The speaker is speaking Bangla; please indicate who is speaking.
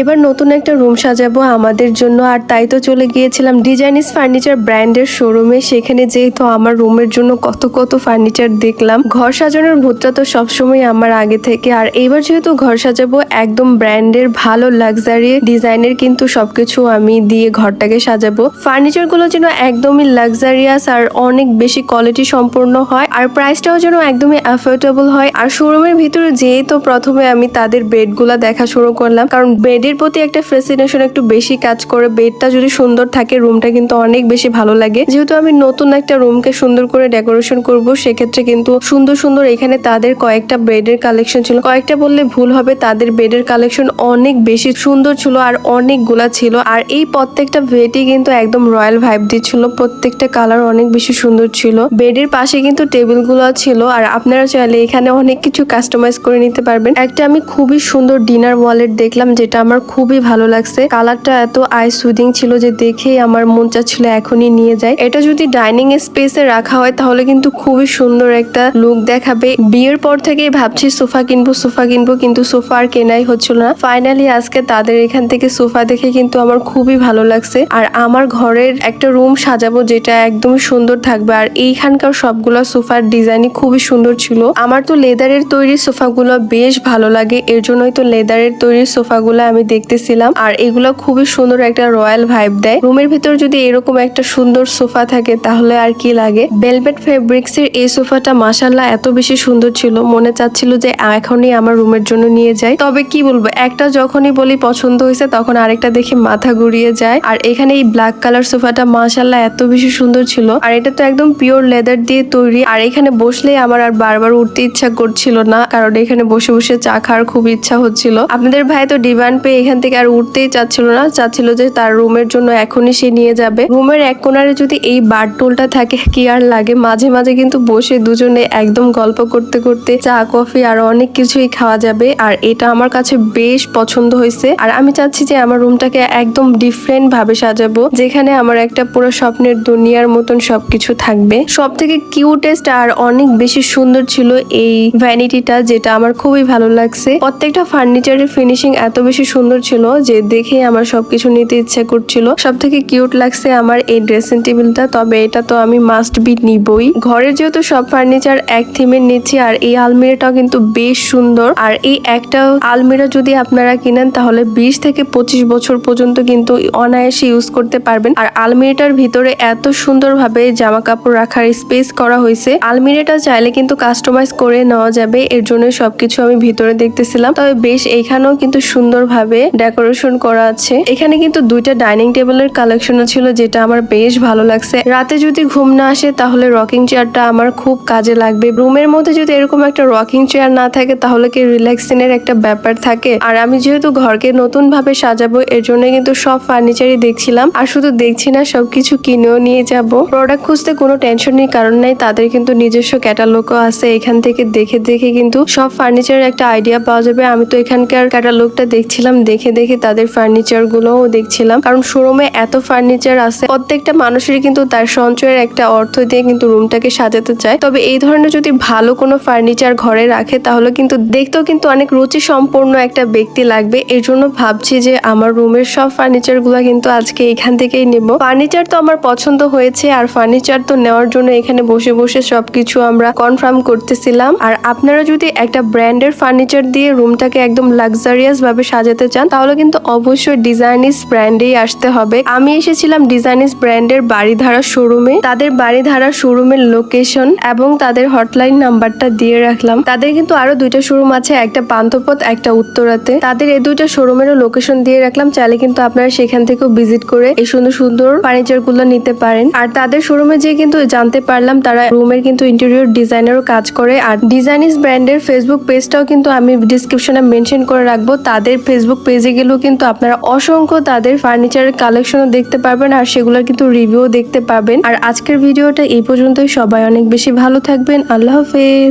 Speaker 1: এবার নতুন একটা রুম সাজাবো আমাদের জন্য। আর তাই তো চলে গিয়েছিলাম ডিজাইনিস ফার্নিচার ব্র্যান্ডের শোরুমে। সেখানে যেহেতু আমার রুমের জন্য কত কত ফার্নিচার দেখলাম। ঘর সাজানোর ভূতটা তো সবসময় আমার আগে থেকে। আর এবার যেহেতু ঘর সাজাবো, একদম ব্র্যান্ডের ভালো লাক্সারি ডিজাইনের কিন্তু সবকিছু আমি দিয়ে ঘরটাকে সাজাবো। ফার্নিচারগুলো যেন একদমই লাক্সারিয়াস আর অনেক বেশি কোয়ালিটি সম্পূর্ণ হয়। আর প্রাইসটাও যেন একদমই অ্যাফোর্ডেবল হয়। আর শোরুমের ভিতরে যেই তো প্রথমে আমি তাদের বেডগুলো দেখা শুরু করলাম। কারণ বেডের প্রতি একটা ফ্যাসিনেশন একটু বেশি কাজ করে। বেডটা যদি সুন্দর থাকে রুমটা কিন্তু অনেক বেশি ভালো লাগে। যেহেতু আমি নতুন একটা রুমকে সুন্দর করে ডেকোরেশন করব, সেক্ষেত্রে কিন্তু সুন্দর সুন্দর এখানে তাদের কয়েকটা বেডের কালেকশন ছিল। কয়েকটা বললে ভুল হবে, তাদের বেডের কালেকশন অনেক বেশি সুন্দর ছিল আর অনেকগুলা ছিল। আর এই প্রত্যেকটা বেডই কিন্তু একদম রয়্যাল ভাইব দিচ্ছিল। প্রত্যেকটা কালার অনেক বেশি সুন্দর ছিল। বেডের পাশে কিন্তু টেবিলগুলো ছিল। আর আপনারা চাইলে এখানে অনেক কিছু কাস্টমাইজ করে নিতে পারবেন। একটা আমি খুবই সুন্দর ডিনার ওয়ালেট দেখলাম, যেটা আমার খুবই ভালো লাগছে। কালারটা এত আই সুদিং ছিল যে দেখেই আমার মন চাচ্ছিল এখনই নিয়ে যায়। এটা যদি ডাইনিং স্পেসে রাখা হয়, তাহলে কিন্তু খুবই সুন্দর একটা লুক দেখাবে। বিয়ের পর থেকেই ভাবছি সোফা কিনবো সোফা কিনবো, কিন্তু সোফা আর কেনাই হচ্ছিল না। ফাইনালি আজকে তাদের এখান থেকে সোফা দেখে কিন্তু আমার খুবই ভালো লাগছে। আর আমার ঘরের একটা রুম সাজাবো যেটা একদম সুন্দর থাকবে। আর এইখানকার সবগুলো সোফার ডিজাইনই খুবই সুন্দর ছিল। আমার তো লেদারের তৈরি সোফাগুলো বেশ ভালো লাগে। এর জন্যই তো লেদারের তৈরি সোফাগুলো আমি দেখতেছিলাম। আর এগুলো খুবই সুন্দর একটা রয়্যাল ভাইব দেয়। রুমের ভিতর যদি এরকম একটা সুন্দর সোফা থাকে, তাহলে আর কি লাগে? বেলভেট ফেব্রিক্স এর এই সোফাটা মাসাল্লাহ এত বেশি সুন্দর ছিল। মনে চাচ্ছিল যে এখনই আমার রুমের জন্য নিয়ে যাই। তবে কি বলব, একটা যখনই বলি পছন্দ হয়েছে, তখন আরেকটা দেখে মাথা ঘুরিয়ে যায়। আর এখানে এই ব্ল্যাক কালার সোফাটা মাসাল্লাহ এত বেশি সুন্দর ছিল। আর এটা তো একদম পিওর লেদার দিয়ে তৈরি। আর এখানে বসলেই আমার আর বারবার উঠতে ইচ্ছা করছিল না। কারণ এখানে বসে বসে চা খাওয়ার খুব ইচ্ছা হচ্ছিল। আপনাদের ভাই তো ডিমান্ড পেয়ে এখান থেকে আর উঠতেই চাচ্ছিল না। চাচ্ছিল যে তার রুমের জন্য এখনই সে নিয়ে যাবে। রুমের এক কোনারে যদি এই বারটোলটা থাকে, কি আর লাগে? মাঝে মাঝে কিন্তু বসে দুজনে একদম গল্প করতে করতে চা, কফি আর অনেক কিছুই খাওয়া যাবে। আর এটা আমার কাছে বেশ পছন্দ হয়েছে। আর আমি চাচ্ছি যে আমার রুমটাকে একদম ডিফারেন্ট ভাবে সাজাবো, যেখানে আমার একটা পুরো স্বপ্নের দুনিয়ার মতন সবকিছু থাকবে। সব থেকে কিউটেস্ট আর অনেক বেশি সুন্দর ছিল এই ভ্যানিটিটা যেটা আমার খুবই ভালো লাগছে। প্রত্যেকটা ফার্নিচারের ফিনিশিং এত বেশি সুন্দর ছিল যে দেখে আমার সবকিছু নিতে ইচ্ছা করছিল। সব থেকে কিউট লাগছে আমার এই ড্রেসিং টেবিলটা তবে এটা তো আমি মাস্ট বি নিবই। ঘরের যেহেতু সব ফার্নিচার এক থিমের নিচ্ছি, আর এই আলমিরাটাও কিন্তু বেশ সুন্দর। আর এই একটা আলমিরা যদি আপনারা কিনেন, তাহলে বিশ থেকে পঁচিশ বছর পর্যন্ত কিন্তু অনায়াসে ইউজ করতে পারবেন। আর আলমিরাটার ভিতরে এত সুন্দরভাবে জামা কাপড় রাখার স্পেস করা হয়েছে। আলমিরাটা চাইলে কিন্তু কাস্টমাইজ করে নেওয়া যাবে, এর জন্য সবকিছু আমি ভিতরে দেখতেছিলাম। তবে বেশ এখানেও কিন্তু সুন্দরভাবে ডেকোরেশন করা আছে। এখানে কিন্তু দুইটা ডাইনিং টেবিলের কালেকশনও ছিল, যেটা আমার বেশ ভালো লাগছে। রাতে যদি ঘুম না আসে, তাহলে রকিং চেয়ারটা আমার খুব কাজে লাগবে। রুমের মধ্যে যদি এরকম একটা রকিং চেয়ার না থাকে, তাহলে কি রিল্যাক্সিং এর একটা ব্যাপার থাকে? আর আমি যেহেতু ঘরকে নতুন ভাবে সাজাবো, এর জন্য কিন্তু সব ফার্নিচারই দেখছিলাম। আর শুধু দেখছি না, সবকিছু কিনেও নিয়ে যাব। প্রোডাক্ট খুঁজতে কোনো টেনশন নেই, কারণ নাই, তাদের কিন্তু নিজস্ব ক্যাটালগও আছে। এখান থেকে দেখে দেখে কিন্তু সব ফার্নিচারের একটা আইডিয়া পাওয়া যাবে। আমি তো এখানকার ক্যাটালগটা দেখছিলাম। দেখে দেখে তাদের ফার্নিচার গুলোও দেখছিলাম। কারণ শোরুমে এত ফার্নিচার আছে, প্রত্যেকটা মানুষের কিন্তু তার সঞ্চয়ের একটা অর্থ দিয়ে কিন্তু রুমটাকে সাজাতে চায়। তবে এই ধরনের যদি ভালো কোনো ফার্নিচার ঘরে রাখে, তাহলে কিন্তু দেখতেও কিন্তু অনেক রুচি সম্পন্ন একটা ব্যক্তি লাগবে। এর জন্য ভাবছি যে আমার রুমের সব ফার্নিচারগুলা কিন্তু আজকে এখান থেকেই নেব। ফার্নিচার তো আমার পছন্দ হয়েছে, আর ফার্নিচার তো নেওয়ার জন্য এখানে বসে বসে সবকিছু আমরা কনফার্ম করতেছিলাম। আর আপনারা যদি একটা ব্র্যান্ডের ফার্নিচার দিয়ে রুমটাকে একদম লাক্সারিয়াস ভাবে সাজাতে চান, তাহলে কিন্তু অবশ্যই ডিজাইনিস ব্র্যান্ডেই আসতে হবে। আমি এসেছিলাম ডিজাইনিস ব্র্যান্ডের বাড়িধারা শোরুমে তাদের বাড়িধারা শোরুমের লোকেশন এবং তাদের হটলাইন নাম্বারটা দিয়ে রাখলাম। তাদের কিন্তু আরও দুইটা শোরুম আছে, একটা পান্থপথ, একটা উত্তরাতে। তাদের এই দুইটা শোরুমেরও লোকেশন দিয়ে রাখলাম, চাইলে কিন্তু আপনারা সেখান থেকেও ভিজিট করে এই সুন্দর সুন্দর ফার্নিচারগুলো নিতে পারেন। আর তাদের শোরুমে যে কিন্তু জানতে পারলাম, তারা রুমের কিন্তু ইন্টেরিয়র ডিজাইনেরও কাজ করে। আর ডিজাইনিস ব্র্যান্ডের ফেসবুক পেজটাও কিন্তু আমি ডিসক্রিপশনে মেনশন করে রাখব। তাদের ফেসবুক পেজে গেলেও কিন্তু আপনারা অসংখ্য তাদের ফার্নিচারের কালেকশনও দেখতে পারবেন আর সেগুলোর কিন্তু রিভিউ দেখতে পাবেন। আর আজকের ভিডিওটা এই পর্যন্তই। সবাই অনেক বেশি ভালো থাকবেন। আল্লাহ হাফেজ।